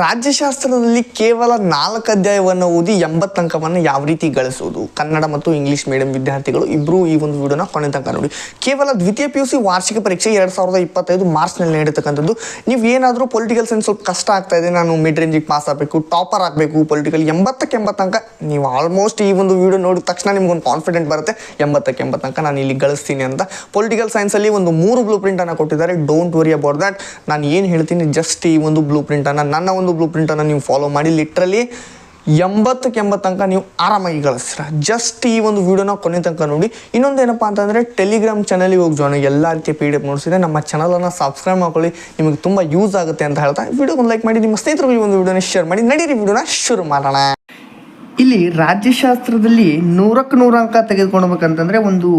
ರಾಜ್ಯಶಾಸ್ತ್ರದಲ್ಲಿ ಕೇವಲ ನಾಲ್ಕು ಅಧ್ಯಾಯವನ್ನು ಓದಿ ಎಂಬತ್ತು ಅಂಕವನ್ನು ಯಾವ ರೀತಿ ಗಳಿಸುವುದು ಕನ್ನಡ ಮತ್ತು ಇಂಗ್ಲಿಷ್ ಮೀಡಿಯಂ ವಿದ್ಯಾರ್ಥಿಗಳು ಇಬ್ಬರು ಈ ಒಂದು ವಿಡಿಯೋನ ಕೊನೆ ತನಕ ನೋಡಿ. ಕೇವಲ ದ್ವಿತೀಯ ಪಿ ಯು ಸಿ ವಾರ್ಷಿಕ ಪರೀಕ್ಷೆ ಎರಡು ಸಾವಿರದ ಇಪ್ಪತ್ತೈದು ಮಾರ್ಚ್ನಲ್ಲಿ ನಡೀತಕ್ಕಂಥದ್ದು ನೀವು ಏನಾದರೂ ಪೊಲಿಟಿಕಲ್ ಸೈನ್ಸ್ ಸ್ವಲ್ಪ ಕಷ್ಟ ಆಗ್ತಾ ಇದೆ, ನಾನು ಮಿಡ್ ರೇಂಜಿಗೆ ಪಾಸ್ ಆಗಬೇಕು ಟಾಪರ್ ಆಗಬೇಕು ಪೊಲಿಟಿಕಲ್ ಎಂಬತ್ತಕ್ಕೆ ಎಂಬತ್ತು ನೀವು ಆಲ್ಮೋಸ್ಟ್ ಈ ಒಂದು ವಿಡಿಯೋ ನೋಡಿದ ತಕ್ಷಣ ನಿಮ್ಗೊಂದು ಕಾನ್ಫಿಡೆಂಟ್ ಬರುತ್ತೆ. ಎಂಬತ್ತಕ್ಕೆ ಎಂಬತ್ತು ಅಂಕ ನಾನು ಇಲ್ಲಿ ಗಳಿಸ್ತೀನಿ ಅಂತ. ಪೊಲಿಟಿಕಲ್ ಸೈನ್ಸಲ್ಲಿ ಒಂದು ಮೂರು ಬ್ಲೂ ಪ್ರಿಂಟನ್ನು ಕೊಟ್ಟಿದ್ದಾರೆ. ಡೋಂಟ್ ವರಿ ಅಬೌಟ್ ದ್ಯಾಟ್ ನಾನು ಏನು ಹೇಳ್ತೀನಿ ಜಸ್ಟ್ ಈ ಒಂದು ಬ್ಲೂ ಪ್ರಿಂಟನ್ನು ನನ್ನ ಒಂದು ಬ್ಲೂ ಪ್ರಿಂಟನ್ನು ನೀವು ಫಾಲೋ ಮಾಡಿ ಲಿಟ್ರಲಿ ಎಂಬತ್ತಕ್ಕೆ ಎಂಬತ್ತು ತನಕ ನೀವು ಆರಾಮಾಗಿ ಕಳಿಸ್ತೀರ. ಜಸ್ಟ್ ಈ ಒಂದು ವಿಡಿಯೋನ ಕೊನೆ ತನಕ ನೋಡಿ. ಇನ್ನೊಂದು ಏನಪ್ಪ ಅಂತಂದರೆ ಟೆಲಿಗ್ರಾಮ್ ಚಾನಲಿಗೆ ಹೋಗಿ ಜಾಯ್ನ್ ಎಲ್ಲ ರೀತಿಯ ಪಿ ಡಿ ಎಫ್ ನೋಡ್ಸಿದೆ ನಮ್ಮ ಚಾನಲನ್ನು ಸಬ್ಸ್ಕ್ರೈಬ್ ಮಾಡ್ಕೊಳ್ಳಿ. ನಿಮಗೆ ತುಂಬ ಯೂಸ್ ಆಗುತ್ತೆ ಅಂತ ಹೇಳ್ತಾ ವಿಡಿಯೋ ಒಂದು ಲೈಕ್ ಮಾಡಿ. ನಿಮ್ಮ ಸ್ನೇಹಿತರು ಈ ಒಂದು ವಿಡಿಯೋನ ಶೇರ್ ಮಾಡಿ. ನಡೀರಿ ವಿಡಿಯೋನ ಶುರು ಮಾಡೋಣ. ಇಲ್ಲಿ ರಾಜ್ಯಶಾಸ್ತ್ರದಲ್ಲಿ ನೂರಕ್ಕೆ ನೂರು ಅಂಕ ತೆಗೆದುಕೊಳ್ಬೇಕಂತಂದರೆ ಒಂದು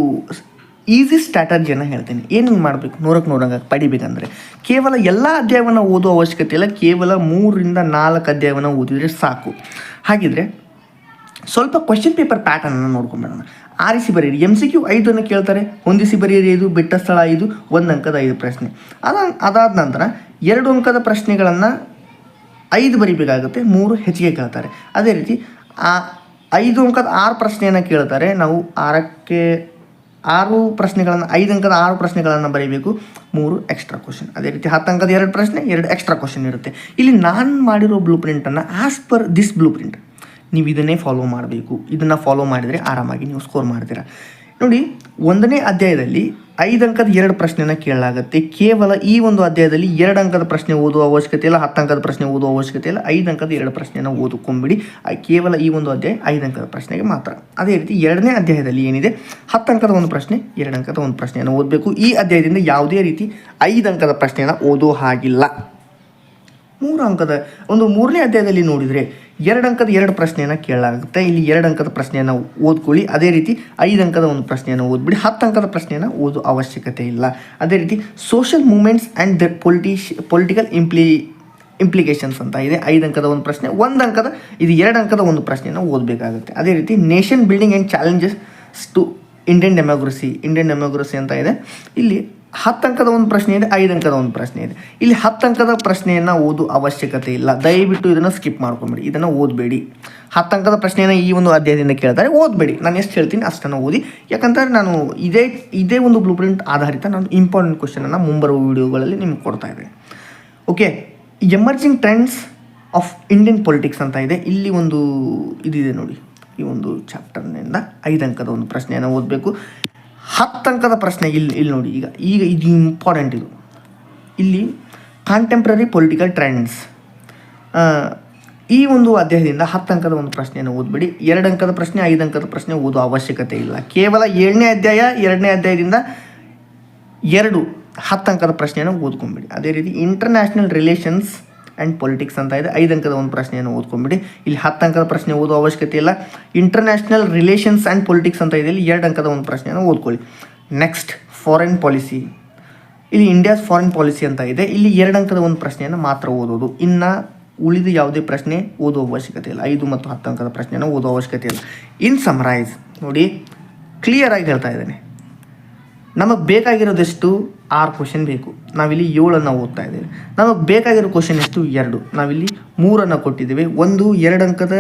ಈಸಿ ಸ್ಟ್ರಾಟಜಿಯನ್ನು ಹೇಳ್ತೀನಿ. ಏನು ಮಾಡಬೇಕು? ನೂರಕ್ಕೆ ನೂರಂಗೆ ಪಡಿಬೇಕಂದ್ರೆ ಕೇವಲ ಎಲ್ಲ ಅಧ್ಯಾಯವನ್ನು ಓದೋ ಅವಶ್ಯಕತೆ ಇಲ್ಲ. ಕೇವಲ ಮೂರರಿಂದ ನಾಲ್ಕು ಅಧ್ಯಾಯವನ್ನು ಓದಿದರೆ ಸಾಕು. ಹಾಗಿದ್ರೆ ಸ್ವಲ್ಪ ಕ್ವಶನ್ ಪೇಪರ್ ಪ್ಯಾಟರ್ನನ್ನು ನೋಡ್ಕೊಂಬೇಡೋಣ. ಆರಿಸಿ ಬರೀರಿ ಎಂ ಸಿ ಕ್ಯೂ ಐದನ್ನು ಕೇಳ್ತಾರೆ. ಹೊಂದಿಸಿ ಬರೀರಿ ಐದು ಬಿಟ್ಟ ಸ್ಥಳ ಐದು ಒಂದು ಅಂಕದ ಐದು ಪ್ರಶ್ನೆ. ಅದ, ಅದಾದ ನಂತರ ಎರಡು ಅಂಕದ ಪ್ರಶ್ನೆಗಳನ್ನು ಐದು ಬರಿಬೇಕಾಗುತ್ತೆ. ಮೂರು ಹೆಚ್ಚಿಗೆ ಕೇಳ್ತಾರೆ. ಅದೇ ರೀತಿ ಆ ಐದು ಅಂಕದ ಆರು ಪ್ರಶ್ನೆಯನ್ನು ಕೇಳ್ತಾರೆ. ನಾವು ಆರಕ್ಕೆ ಆರು ಪ್ರಶ್ನೆಗಳನ್ನು, ಐದು ಅಂಕದ ಆರು ಪ್ರಶ್ನೆಗಳನ್ನು ಬರೀಬೇಕು. ಮೂರು ಎಕ್ಸ್ಟ್ರಾ ಕ್ವಶನ್ ಅದೇ ರೀತಿ ಹತ್ತು ಅಂಕದ ಎರಡು ಪ್ರಶ್ನೆ, ಎರಡು ಎಕ್ಸ್ಟ್ರಾ ಕ್ವಶನ್ ಇರುತ್ತೆ. ಇಲ್ಲಿ ನಾನು ಮಾಡಿರೋ blue ಪ್ರಿಂಟನ್ನು as per this blue print ನೀವು ಇದನ್ನೇ ಫಾಲೋ ಮಾಡಬೇಕು. ಇದನ್ನು ಫಾಲೋ ಮಾಡಿದರೆ ಆರಾಮಾಗಿ ನೀವು ಸ್ಕೋರ್ ಮಾಡ್ತೀರಾ. ನೋಡಿ, ಒಂದನೇ ಅಧ್ಯಾಯದಲ್ಲಿ ಐದು ಅಂಕದ ಎರಡು ಪ್ರಶ್ನೆನ ಕೇಳಲಾಗುತ್ತೆ. ಕೇವಲ ಈ ಒಂದು ಅಧ್ಯಾಯದಲ್ಲಿ ಎರಡು ಅಂಕದ ಪ್ರಶ್ನೆ ಓದುವ ಅವಶ್ಯಕತೆ ಇಲ್ಲ, ಹತ್ತು ಅಂಕದ ಪ್ರಶ್ನೆ ಓದುವ ಅವಶ್ಯಕತೆ ಇಲ್ಲ, ಐದು ಅಂಕದ ಎರಡು ಪ್ರಶ್ನೆನ ಓದ್ಕೊಂಬಿಡಿ. ಕೇವಲ ಈ ಒಂದು ಅಧ್ಯಾಯ ಐದು ಅಂಕದ ಪ್ರಶ್ನೆಗೆ ಮಾತ್ರ. ಅದೇ ರೀತಿ ಎರಡನೇ ಅಧ್ಯಾಯದಲ್ಲಿ ಏನಿದೆ? ಹತ್ತು ಅಂಕದ ಒಂದು ಪ್ರಶ್ನೆ, ಎರಡು ಅಂಕದ ಒಂದು ಪ್ರಶ್ನೆಯನ್ನು ಓದಬೇಕು. ಈ ಅಧ್ಯಾಯದಿಂದ ಯಾವುದೇ ರೀತಿ ಐದು ಅಂಕದ ಪ್ರಶ್ನೆಯನ್ನು ಓದೋ ಹಾಗಿಲ್ಲ. ಮೂರು ಅಂಕದ ಒಂದು ಮೂರನೇ ಅಧ್ಯಾಯದಲ್ಲಿ ನೋಡಿದರೆ ಎರಡು ಅಂಕದ ಎರಡು ಪ್ರಶ್ನೆಯನ್ನು ಕೇಳಲಾಗುತ್ತೆ. ಇಲ್ಲಿ ಎರಡು ಅಂಕದ ಪ್ರಶ್ನೆಯನ್ನು ಓದ್ಕೊಳ್ಳಿ. ಅದೇ ರೀತಿ ಐದು ಅಂಕದ ಒಂದು ಪ್ರಶ್ನೆಯನ್ನು ಓದ್ಬಿಡಿ. ಹತ್ತು ಅಂಕದ ಪ್ರಶ್ನೆಯನ್ನು ಓದೋ ಅವಶ್ಯಕತೆ ಇಲ್ಲ. ಅದೇ ರೀತಿ social movements and the politics political imply implications ಅಂತ ಇದೆ. ಐದು ಅಂಕದ ಒಂದು ಪ್ರಶ್ನೆ, ಒಂದು ಅಂಕದ, ಇದು ಎರಡು ಅಂಕದ ಒಂದು ಪ್ರಶ್ನೆಯನ್ನು ಓದಬೇಕಾಗುತ್ತೆ. ಅದೇ ರೀತಿ nation building and challenges to Indian democracy Indian democracy ಅಂತ ಇದೆ. ಇಲ್ಲಿ ಹತ್ತು ಅಂಕದ ಒಂದು ಪ್ರಶ್ನೆ ಇದೆ, ಐದು ಅಂಕದ ಒಂದು ಪ್ರಶ್ನೆ ಇದೆ. ಇಲ್ಲಿ ಹತ್ತು ಅಂಕದ ಪ್ರಶ್ನೆಯನ್ನು ಓದು ಅವಶ್ಯಕತೆ ಇಲ್ಲ. ದಯವಿಟ್ಟು ಇದನ್ನು ಸ್ಕಿಪ್ ಮಾಡ್ಕೊಂಬೇಡಿ. ಇದನ್ನು ಓದಬೇಡಿ. ಹತ್ತು ಅಂಕದ ಪ್ರಶ್ನೆಯನ್ನು ಈ ಒಂದು ಅಧ್ಯಾಯದಿಂದ ಕೇಳ್ತಾರೆ, ಓದಬೇಡಿ. ನಾನು ಎಷ್ಟು ಹೇಳ್ತೀನಿ ಅಷ್ಟನ್ನು ಓದಿ. ಯಾಕಂದರೆ ನಾನು ಇದೇ ಇದೇ ಒಂದು ಬ್ಲೂ ಪ್ರಿಂಟ್ ಆಧಾರಿತ ನಾನು ಇಂಪಾರ್ಟೆಂಟ್ ಕ್ವಶನನ್ನು ಮುಂಬರುವ ವಿಡಿಯೋಗಳಲ್ಲಿ ನಿಮ್ಗೆ ಕೊಡ್ತಾ ಇದ್ದೇನೆ okay emerging trends of Indian politics ಅಂತ ಇದೆ. ಇಲ್ಲಿ ಒಂದು ಇದಿದೆ ನೋಡಿ. ಈ ಒಂದು ಚಾಪ್ಟರ್ನಿಂದ ಐದು ಅಂಕದ ಒಂದು ಪ್ರಶ್ನೆಯನ್ನು ಓದಬೇಕು. ಹತ್ತು ಅಂಕದ ಪ್ರಶ್ನೆ ಇಲ್ಲಿ ಇಲ್ಲಿ ನೋಡಿ. ಈಗ ಈಗ ಇದು ಇಂಪಾರ್ಟೆಂಟ್ ಇದು. ಇಲ್ಲಿ ಕಾಂಟೆಂಪ್ರರಿ ಪೊಲಿಟಿಕಲ್ ಟ್ರೆಂಡ್ಸ್ ಈ ಒಂದು ಅಧ್ಯಾಯದಿಂದ ಹತ್ತು ಅಂಕದ ಒಂದು ಪ್ರಶ್ನೆಯನ್ನು ಓದ್ಬಿಡಿ. ಎರಡು ಅಂಕದ ಪ್ರಶ್ನೆ, ಐದು ಅಂಕದ ಪ್ರಶ್ನೆ ಓದೋ ಅವಶ್ಯಕತೆ ಇಲ್ಲ. ಕೇವಲ ಏಳನೇ ಅಧ್ಯಾಯ, ಎರಡನೇ ಅಧ್ಯಾಯದಿಂದ ಎರಡು ಹತ್ತು ಅಂಕದ ಪ್ರಶ್ನೆಯನ್ನು ಓದ್ಕೊಂಬಿಡಿ. ಅದೇ ರೀತಿ ಇಂಟರ್ನ್ಯಾಷನಲ್ ರಿಲೇಷನ್ಸ್ ಆ್ಯಂಡ್ ಪೊಲಿಟಿಕ್ಸ್ ಅಂತ ಇದೆ. ಐದು ಅಂಕದ ಒಂದು ಪ್ರಶ್ನೆಯನ್ನು ಓದ್ಕೊಂಬಿಡಿ ಇಲ್ಲಿ ಹತ್ತು ಅಂಕದ ಪ್ರಶ್ನೆ ಓದೋ ಅವಶ್ಯಕತೆ ಇಲ್ಲ. ಇಂಟರ್ನ್ಯಾಷನಲ್ ರಿಲೇಷನ್ಸ್ ಆ್ಯಂಡ್ ಪೊಲಿಟಿಕ್ಸ್ ಅಂತ ಇದೆ. ಇಲ್ಲಿ ಎರಡು ಅಂಕದ ಒಂದು ಪ್ರಶ್ನೆಯನ್ನು ಓದ್ಕೊಳ್ಳಿ. ನೆಕ್ಸ್ಟ್ ಫಾರಿನ್ ಪಾಲಿಸಿ ಇಲ್ಲಿ ಇಂಡಿಯಾಸ್ ಫಾರಿನ್ ಪಾಲಿಸಿ ಅಂತ ಇದೆ. ಇಲ್ಲಿ ಎರಡು ಅಂಕದ ಒಂದು ಪ್ರಶ್ನೆಯನ್ನು ಮಾತ್ರ ಓದೋದು. ಇನ್ನು ಉಳಿದ ಯಾವುದೇ ಪ್ರಶ್ನೆ ಓದೋ ಅವಶ್ಯಕತೆ ಇಲ್ಲ. ಐದು ಮತ್ತು ಹತ್ತು ಅಂಕದ ಪ್ರಶ್ನೆಯನ್ನು ಓದೋ ಅವಶ್ಯಕತೆ ಇಲ್ಲ. ಇನ್ ಸಮರೈಸ್ ನೋಡಿ ಕ್ಲಿಯರಾಗಿ ಹೇಳ್ತಾ ಇದ್ದೇನೆ. ನಮಗೆ ಬೇಕಾಗಿರೋದೆಷ್ಟು ಆರು ಕ್ವಶನ್ ಬೇಕು. ನಾವಿಲ್ಲಿ ಏಳನ್ನು ಓದ್ತಾ ಇದ್ದೇವೆ. ನಮಗೆ ಬೇಕಾಗಿರೋ ಕ್ವಶನ್ ಎಷ್ಟು? ಎರಡು. ನಾವಿಲ್ಲಿ ಮೂರನ್ನು ಕೊಟ್ಟಿದ್ದೇವೆ. ಒಂದು, ಎರಡು ಅಂಕದ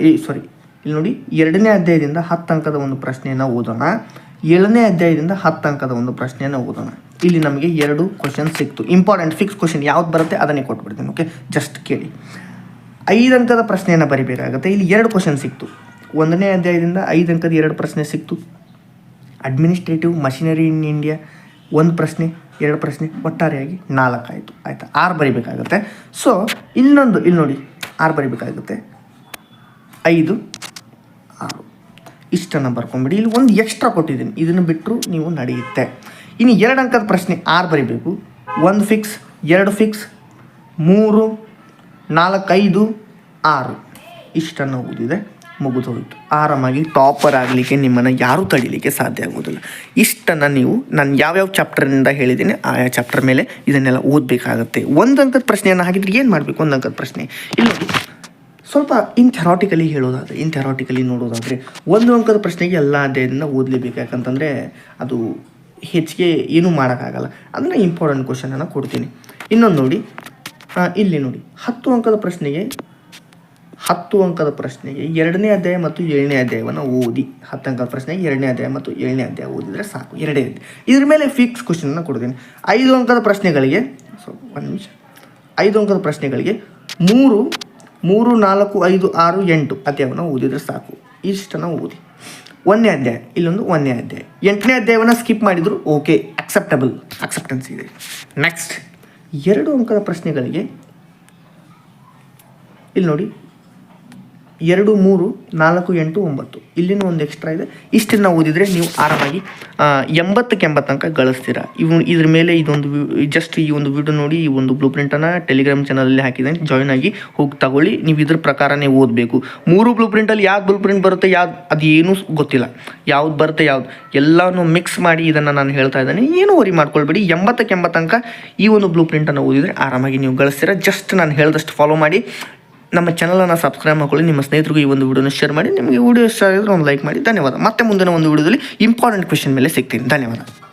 ಈ ಸಾರಿ ಇಲ್ಲಿ ನೋಡಿ, ಎರಡನೇ ಅಧ್ಯಾಯದಿಂದ ಹತ್ತು ಅಂಕದ ಒಂದು ಪ್ರಶ್ನೆಯನ್ನು ಓದೋಣ. ಏಳನೇ ಅಧ್ಯಾಯದಿಂದ ಹತ್ತು ಅಂಕದ ಒಂದು ಪ್ರಶ್ನೆಯನ್ನು ಓದೋಣ. ಇಲ್ಲಿ ನಮಗೆ ಎರಡು ಕ್ವಶನ್ ಸಿಕ್ತು. ಇಂಪಾರ್ಟೆಂಟ್ ಫಿಕ್ಸ್ ಕ್ವಶನ್ ಯಾವ್ದು ಬರುತ್ತೆ ಅದನ್ನೇ ಕೊಟ್ಬಿಡ್ತೀನಿ ಓಕೆ ಜಸ್ಟ್ ಕೇಳಿ. ಐದು ಅಂಕದ ಪ್ರಶ್ನೆಯನ್ನು ಬರಿಬೇಕಾಗುತ್ತೆ. ಇಲ್ಲಿ ಎರಡು ಕ್ವಶನ್ ಸಿಕ್ತು. ಒಂದನೇ ಅಧ್ಯಾಯದಿಂದ ಐದು ಅಂಕದ ಎರಡು ಪ್ರಶ್ನೆ ಸಿಕ್ತು. ಅಡ್ಮಿನಿಸ್ಟ್ರೇಟಿವ್ ಮಷಿನರಿ ಇನ್ ಇಂಡಿಯಾ ಒಂದು ಪ್ರಶ್ನೆ, ಎರಡು ಪ್ರಶ್ನೆ, ಒಟ್ಟಾರೆಯಾಗಿ ನಾಲ್ಕು ಆಯಿತು? ಆಯಿತಾ ಆರು ಬರಿಬೇಕಾಗುತ್ತೆ. ಸೊ ಇನ್ನೊಂದು ಇಲ್ಲಿ ನೋಡಿ, ಆರು ಬರಿಬೇಕಾಗುತ್ತೆ. ಐದು, ಆರು. ಇಷ್ಟನ್ನು ಬರ್ಕೊಂಬಿಡಿ. ಇಲ್ಲಿ ಒಂದು ಎಕ್ಸ್ಟ್ರಾ ಕೊಟ್ಟಿದ್ದೀನಿ. ಇದನ್ನು ಬಿಟ್ಟರು ನೀವು ನಡೆಯುತ್ತೆ. ಇನ್ನು ಎರಡು ಅಂಕದ ಪ್ರಶ್ನೆ ಆರು ಬರಿಬೇಕು. ಒಂದು ಫಿಕ್ಸ್ ಎರಡು ಫಿಕ್ಸ್ ಮೂರು ನಾಲ್ಕೈದು ಆರು. ಇಷ್ಟನ್ನು ಓದಿದೆ. ಮುಗಿದು ಹೋಯಿತು ಆರಾಮಾಗಿ ಟಾಪರ್ ಆಗಲಿಕ್ಕೆ ನಿಮ್ಮನ್ನು ಯಾರೂ ತಡಿಲಿಕ್ಕೆ ಸಾಧ್ಯ ಆಗೋದಿಲ್ಲ ಇಷ್ಟನ್ನು ನೀವು ನಾನು ಯಾವ್ಯಾವ ಚಾಪ್ಟರ್ನಿಂದ ಹೇಳಿದ್ದೀನಿ ಆಯಾ ಚಾಪ್ಟರ್ ಮೇಲೆ ಇದನ್ನೆಲ್ಲ ಓದಬೇಕಾಗುತ್ತೆ. ಒಂದು ಅಂಕದ ಪ್ರಶ್ನೆಯನ್ನು ಹಾಕಿದ್ರೆ ಏನು ಮಾಡಬೇಕು? ಒಂದು ಅಂಕದ ಪ್ರಶ್ನೆ ಇಲ್ಲ ಸ್ವಲ್ಪ ಇನ್ ಥೆರಾಟಿಕಲಿ ಹೇಳೋದಾದರೆ ಇನ್ ಥೆರಾಟಿಕಲಿ ನೋಡೋದಾದರೆ, ಒಂದು ಅಂಕದ ಪ್ರಶ್ನೆಗೆ ಎಲ್ಲ ಅಧ್ಯಾಯದಿಂದ ಓದಲೇಬೇಕು. ಯಾಕಂತಂದರೆ ಅದು ಹೆಚ್ಚಿಗೆ ಏನೂ ಮಾಡೋಕ್ಕಾಗಲ್ಲ. ಅದನ್ನು ಇಂಪಾರ್ಟೆಂಟ್ ಕ್ವಶನನ್ನು ಕೊಡ್ತೀನಿ. ಇನ್ನೊಂದು ನೋಡಿ ಇಲ್ಲಿ ನೋಡಿ, ಹತ್ತು ಅಂಕದ ಪ್ರಶ್ನೆಗೆ ಹತ್ತು ಅಂಕದ ಪ್ರಶ್ನೆಗೆ ಎರಡನೇ ಅಧ್ಯಾಯ ಮತ್ತು ಏಳನೇ ಅಧ್ಯಾಯವನ್ನು ಓದಿ. ಹತ್ತು ಅಂಕದ ಪ್ರಶ್ನೆಗೆ ಎರಡನೇ ಅಧ್ಯಾಯ ಮತ್ತು ಏಳನೇ ಅಧ್ಯಾಯ ಓದಿದರೆ ಸಾಕು. ಎರಡೇ ಅಧ್ಯಾಯ ಇದ್ರ ಮೇಲೆ ಫಿಕ್ಸ್ ಕ್ವಶನ್ನ ಕೊಡ್ತೀನಿ ಐದು ಅಂಕದ ಪ್ರಶ್ನೆಗಳಿಗೆ ಸೊ ಒಂದು ನಿಮಿಷ. ಐದು ಅಂಕದ ಪ್ರಶ್ನೆಗಳಿಗೆ ಮೂರು ಮೂರು, ನಾಲ್ಕು, ಐದು, ಆರು, ಎಂಟು ಅಧ್ಯಾಯವನ್ನು ಓದಿದರೆ ಸಾಕು. ಇಷ್ಟನ್ನು ಓದಿ. ಒಂದನೇ ಅಧ್ಯಾಯ. ಇಲ್ಲೊಂದು ಒಂದನೇ ಅಧ್ಯಾಯ. ಎಂಟನೇ ಅಧ್ಯಾಯವನ್ನು ಸ್ಕಿಪ್ ಮಾಡಿದ್ರು ಓಕೆ ಅಕ್ಸೆಪ್ಟಬಲ್ ಅಕ್ಸೆಪ್ಟೆನ್ಸ್ ಇದೆ. ನೆಕ್ಸ್ಟ್ ಎರಡು ಅಂಕದ ಪ್ರಶ್ನೆಗಳಿಗೆ, ಇಲ್ಲಿ ನೋಡಿ ಎರಡು, ಮೂರು, ನಾಲ್ಕು, ಎಂಟು, ಒಂಬತ್ತು. ಇಲ್ಲಿನೂ ಒಂದು ಎಕ್ಸ್ಟ್ರಾ ಇದೆ. ಇಷ್ಟನ್ನು ಓದಿದರೆ ನೀವು ಆರಾಮಾಗಿ ಎಂಬತ್ತಕ್ಕೆ ಎಂಬತ್ತು ಅಂಕ ಗಳಿಸ್ತೀರ. ಇವು, ಇದ್ರ ಮೇಲೆ ಇದೊಂದು ಜಸ್ಟ್ ಈ ಒಂದು ವಿಡಿಯೋ ನೋಡಿ, ಈ ಒಂದು ಬ್ಲೂ ಪ್ರಿಂಟನ್ನು ಟೆಲಿಗ್ರಾಮ್ ಚಾನಲಲ್ಲಿ ಹಾಕಿದ್ದೇನೆ ಜಾಯ್ನ್ ಆಗಿ ಹೋಗಿ ತಗೊಳ್ಳಿ. ನೀವು ಇದ್ರ ಪ್ರಕಾರನೇ ಓದಬೇಕು. ಮೂರು ಬ್ಲೂ ಪ್ರಿಂಟಲ್ಲಿ ಯಾವ್ದು ಬ್ಲೂ ಪ್ರಿಂಟ್ ಬರುತ್ತೆ, ಯಾವ್ದು, ಅದು ಏನೂ ಗೊತ್ತಿಲ್ಲ. ಯಾವ್ದು ಬರುತ್ತೆ, ಯಾವ್ದು. ಎಲ್ಲನೂ ಮಿಕ್ಸ್ ಮಾಡಿ ಇದನ್ನು ನಾನು ಹೇಳ್ತಾ ಇದ್ದೇನೆ. ಏನೂ ವರಿ ಮಾಡ್ಕೊಳ್ಬೇಡಿ. ಎಂಬತ್ತಕ್ಕೆ ಎಂಬತ್ತು ತನಕ ಈ ಒಂದು ಬ್ಲೂ ಪ್ರಿಂಟನ್ನು ಓದಿದರೆ ಆರಾಮಾಗಿ ನೀವು ಗಳಿಸ್ತೀರ. ಜಸ್ಟ್ ನಾನು ಹೇಳಿದಷ್ಟು ಫಾಲೋ ಮಾಡಿ. ನಮ್ಮ ಚಾನಲನ್ನು ಸಬ್ಸ್ಕ್ರೈಬ್ ಮಾಡ್ಕೊಳ್ಳಿ, ನಿಮ್ಮ ಸ್ನೇಹಿತರಿಗೂ ಈ ಒಂದು ವಿಡಿಯೋನ ಶೇರ್ ಮಾಡಿ, ನಿಮಗೆ ವಿಡಿಯೋ ಇಷ್ಟ ಆಗಿದ್ರೆ ಒಂದು ಲೈಕ್ ಮಾಡಿ. ಧನ್ಯವಾದ. ಮತ್ತೆ ಮುಂದಿನ ಒಂದು ವಿಡಿಯೋದಲ್ಲಿ ಇಂಪಾರ್ಟೆಂಟ್ ಕ್ವೆಶನ್ ಮೇಲೆ ಸಿಗ್ತೀನಿ. ಧನ್ಯವಾದ.